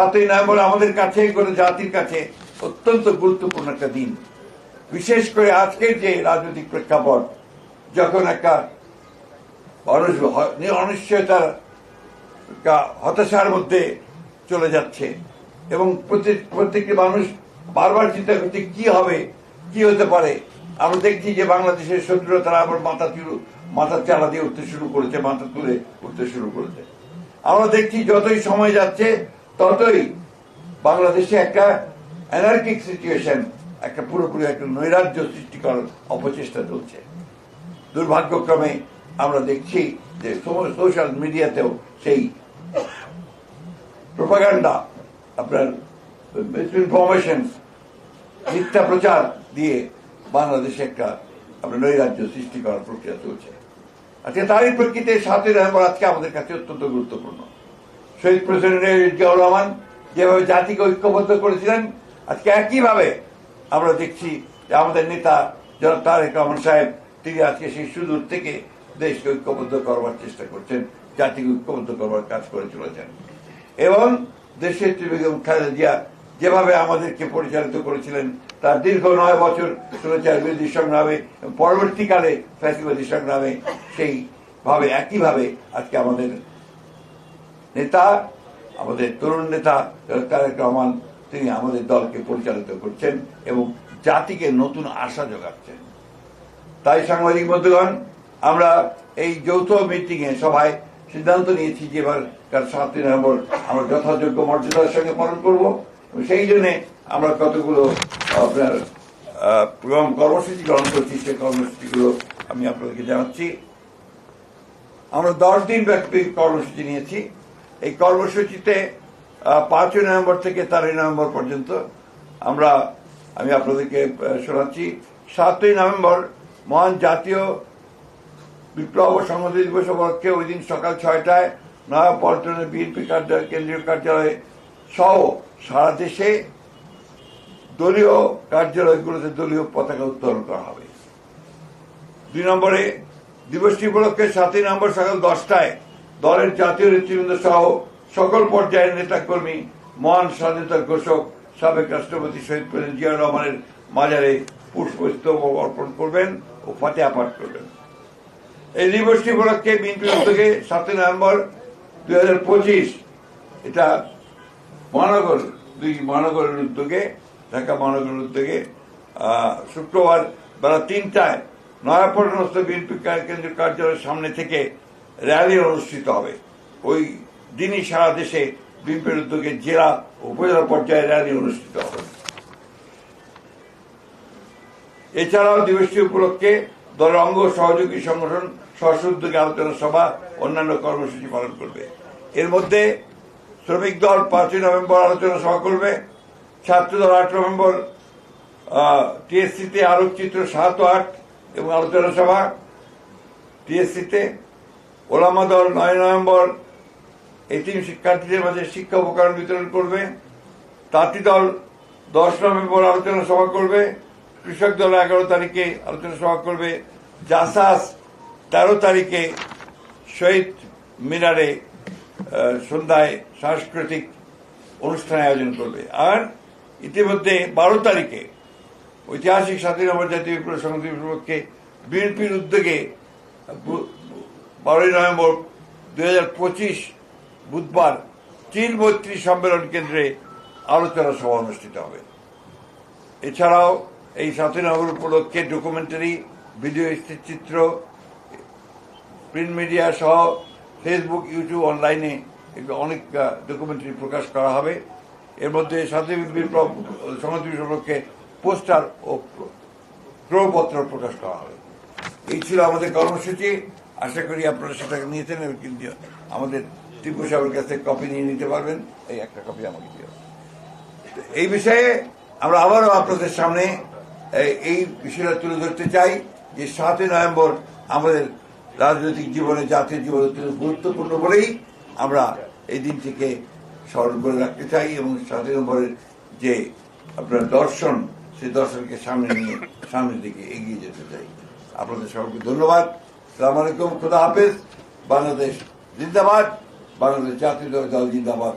সাতই নভেম্বর আমাদের কাছে করে জাতির কাছে অত্যন্ত গুরুত্বপূর্ণ একটা দিন। বিশেষ করে আজকের যে রাজনৈতিক প্রেক্ষাপট, যখন একটা অনিশ্চয়তার হতাশার মধ্যে চলে যাচ্ছে এবং প্রত্যেক প্রত্যেকটি মানুষ বারবার চিন্তা করছে, কি হবে, কি হতে পারে? আমরা দেখছি যে বাংলাদেশের শত্রুরা, তারা আবার মাথা তুলে মাথা চালা দিয়ে উঠতে শুরু করেছে, মাথা তুলে উঠতে শুরু করেছে। আমরা দেখছি যতই সময় যাচ্ছে ততই বাংলাদেশে একটা অ্যানার্কিক সিচুয়েশন একটা পুরোপুরি একটা নৈরাজ্য সৃষ্টি করার অপচেষ্টা চলছে। দুর্ভাগ্যক্রমে আমরা দেখছি যে সোশ্যাল মিডিয়াতেও সেই প্রোপাগান্ডা আপনার ইনফরমেশন মিথ্যা প্রচার দিয়ে বাংলাদেশে একটা আপনার নৈরাজ্য সৃষ্টি করার প্রক্রিয়া চলছে। আজকে তারই প্রেক্ষিতে সাতই নভেম্বর আজকে আমাদের কাছে অত্যন্ত গুরুত্বপূর্ণ। শহীদ প্রেসিডেন্ট জিয়াউর রহমান যেভাবে জাতিকে ঐক্যবদ্ধ করেছিলেন, আজকে একইভাবে আমরা দেখছি যে আমাদের নেতা জনাব তারেক রহমান সাহেব, তিনি আজকে সেই সুদূর থেকে দেশকে ঐক্যবদ্ধ করবার চেষ্টা করছেন, জাতিকে ঐক্যবদ্ধ করবার কাজ করে চলেছেন। এবং দেশের বেগম খালেদা জিয়া যেভাবে আমাদেরকে পরিচালিত করেছিলেন, তার দীর্ঘ নয় বছর সুরচার বিরোধী সংগ্রামে পরবর্তীকালে ফ্যাসিবাদী সংগ্রামে সেইভাবে, একইভাবে আজকে আমাদের নেতা, আমাদের তরুণ নেতা, তারেক রহমান, তিনি আমাদের দলকে পরিচালিত করছেন এবং জাতিকে নতুন আশা যোগাচ্ছেন। তাই সাংবাদিক বন্ধুগণ, আমরা এই যৌথ মিটিং এ সবাই সিদ্ধান্ত নিয়েছি যে এবার সাতই নভেম্বর আমরা যথাযোগ্য মর্যাদার সঙ্গে পালন করব সেই জন্য আমরা কতগুলো আপনার কর্মসূচি গ্রহণ করছি সেই কর্মসূচিগুলো আমি আপনাদেরকে জানাচ্ছি। আমরা দশ দিন ব্যাপী কর্মসূচি নিয়েছি। এই কর্মসূচিতে পাঁচই নভেম্বর থেকে তেরোই নভেম্বর পর্যন্ত আমরা, আমি আপনাদেরকে শোনাচ্ছি। সাতই নভেম্বর, মহান জাতীয় বিপ্লব ও সংহতি দিবস উপলক্ষে ওই দিন সকাল ছয়টায় নয়াপল্টনের বিএনপি কার্যালয়, কেন্দ্রীয় কার্যালয়ে সহ সারা দেশে দলীয় কার্যালয়গুলোতে দলীয় পতাকা উত্তোলন করা হবে। দুই নম্বরে দিবসটি উপলক্ষে সাতই নম্বর সকাল দশটায় দলের জাতীয় নেতৃবৃন্দ সহ সকল পর্যায়ের নেতাকর্মী, মহান স্বাধীনতা ঘোষক, সাবেক রাষ্ট্রপতি শহীদ প্রেসিডেন্ট জিয়া রহমানের মাজারে পুষ্পস্তবক অর্পণ করবেন ও ফাতেহা পাঠ করবেন। এই দিবসটি উপলক্ষে বিএনপির উদ্যোগে সাতই নভেম্বর দুই হাজার পঁচিশ এটা মহানগর, দুই মহানগরের উদ্যোগে, ঢাকা মহানগরের উদ্যোগে শুক্রবার বেলা তিনটায় নয়াপল্টনস্থ বিএনপি কেন্দ্রীয় কার্যালয়ের সামনে থেকে র্যালি অনুষ্ঠিত হবে। ওই দিনই সারা দেশে বিএনপির উদ্যোগে জেলা উপজেলা পর্যায়ে র্যালি অনুষ্ঠিত হবে। এছাড়াও দিবসটি উপলক্ষে দলের অঙ্গ সহযোগী সংগঠন স্বশ উদ্যোগে আলোচনা সভা, অন্যান্য কর্মসূচি পালন করবে। এর মধ্যে শ্রমিক দল পাঁচই নভেম্বর আলোচনা সভা করবে। ছাত্র দল আট নভেম্বর টিএসসিতে আলোকচিত্র সাত আট এবং আলোচনা সভা টিএসসিতে ওলামা দল নয় নভেম্বর এতিম শিক্ষার্থীদের মাঝে শিক্ষা উপকরণ বিতরণ করবে। তাঁতি দল দশ নভেম্বর আলোচনা সভা করবে। কৃষক দল এগারো তারিখে আলোচনা সভা করবে। জাসাস তেরো তারিখে শহীদ মিনারে সন্ধ্যায় সাংস্কৃতিক অনুষ্ঠান আয়োজন করবে। আর ইতিমধ্যে বারো তারিখে ঐতিহাসিক নম্বর জাতীয় বিপ্লব সংহতি উপলক্ষে বিএনপির উদ্যোগে বারোই নভেম্বর দুই হাজার পঁচিশ বুধবার চীন মৈত্রী সম্মেলন কেন্দ্রে আলোচনা সভা অনুষ্ঠিত হবে। এছাড়াও এই সাতই নভেম্বর উপলক্ষে ডকুমেন্টারি ভিডিও চিত্র প্রিন্ট মিডিয়া সহ ফেসবুক ইউটিউব অনলাইনে অনেক ডকুমেন্টারি প্রকাশ করা হবে। এর মধ্যে সাতই বিপ্লব দিবস উপলক্ষে পোস্টার ও প্রপত্র প্রকাশ করা হবে। এই ছিল আমাদের কর্মসূচি। আশা করি আপনারা সেটা নিয়েছেন কিন্তু আমাদের টিপু সাহেবের কাছে কপি নিয়ে নিতে পারবেন। এই একটা কপি আমাকে তো এই বিষয়ে আমরা আবারও আপনাদের সামনে এই- এই বিষয়টা তুলে ধরতে চাই যে সাতই নভেম্বর আমাদের রাজনৈতিক জীবনে জাতীয় জীবনে অত্যন্ত গুরুত্বপূর্ণ বলেই আমরা এই দিনটিকে স্মরণ করে রাখতে চাই এবং সাতই নভেম্বরের যে আপনার দর্শন, সেই দর্শনকে সামনে নিয়ে সামনের দিকে এগিয়ে যেতে চাই। আপনাদের সবাইকে ধন্যবাদ। সালাম আলাইকুম খুদা হাফেজ বাংলাদেশ জিন্দাবাদ বাংলাদেশ জাতীয় দল জিন্দাবাদ।